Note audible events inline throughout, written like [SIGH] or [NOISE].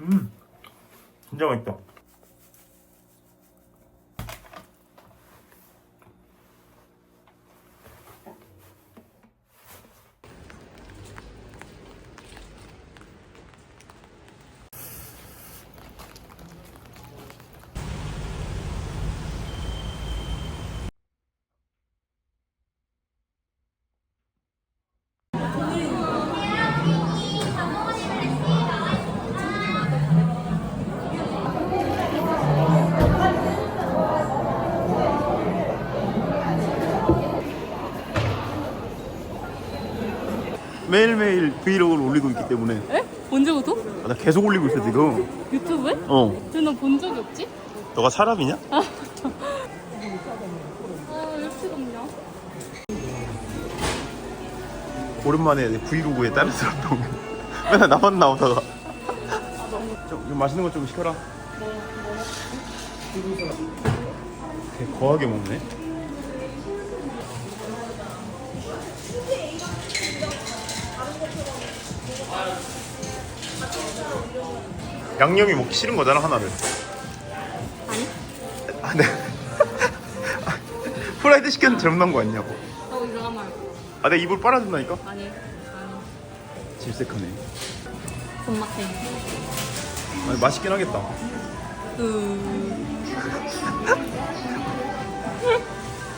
음 진짜 맛있다. 매일매일 브이로그를 올리고 있기 때문에 에? 언제부터? 아, 나 계속 올리고 있어 지금. 유튜브에? 어. 근데 난본 적이 없지? 너가 사람이냐? 아, 왜 이렇게 덥냐? 오랜만에 내 브이로그에 따라스럽다 맨날 나만 나오다가 좀, 좀 맛있는 거 좀 시켜라 되게 거하게 먹네 양념이 먹기 싫은 거잖아 하나를 아니? 아, 네. [LAUGHS] 프라이드 시켰는데 잘못 나온 거 아니냐고 어, 이상한 말. 아 내가 입을 빨아준다니까 아니, 아니. 질색하네 존맛해. 아니, 맛있긴 하겠다 으.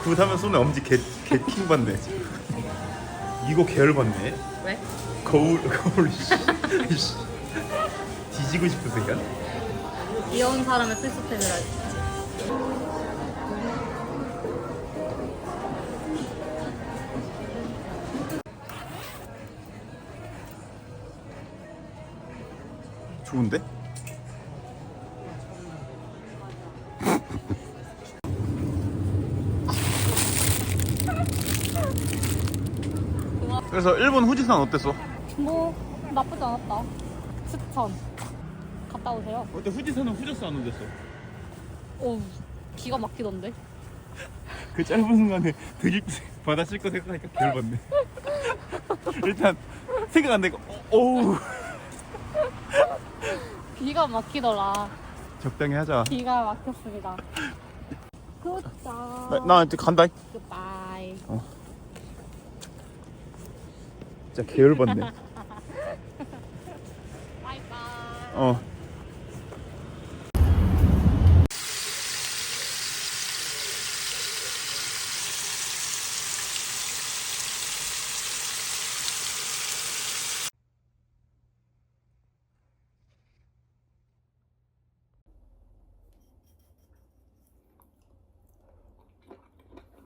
굿하면 손에 엄지 개, 개킹 받네 이거 계열 받네 왜? 거울 [LAUGHS] 거울 씨. 뒤지고 싶으세요? 귀여운 사람의 필수템이라. 좋은데? 그래서 일본 후지산 어땠어? 뭐, 나쁘지 않았다. 추천. 갔다 오세요. 어때 후지산은 후졌어 안 후졌어? 오, 기가 막히던데. [LAUGHS] 그 짧은 순간에 되게 [LAUGHS] 받아칠 거 생각하니까 계열 받네 [LAUGHS] 일단 생각 안 되고 어, 어우 기가 막히더라. 적당히 하자 기가 막혔습니다. 굿자. 나, 나 이제 간다 굿바이. 진짜 계열 받네 바이바이. 어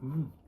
음.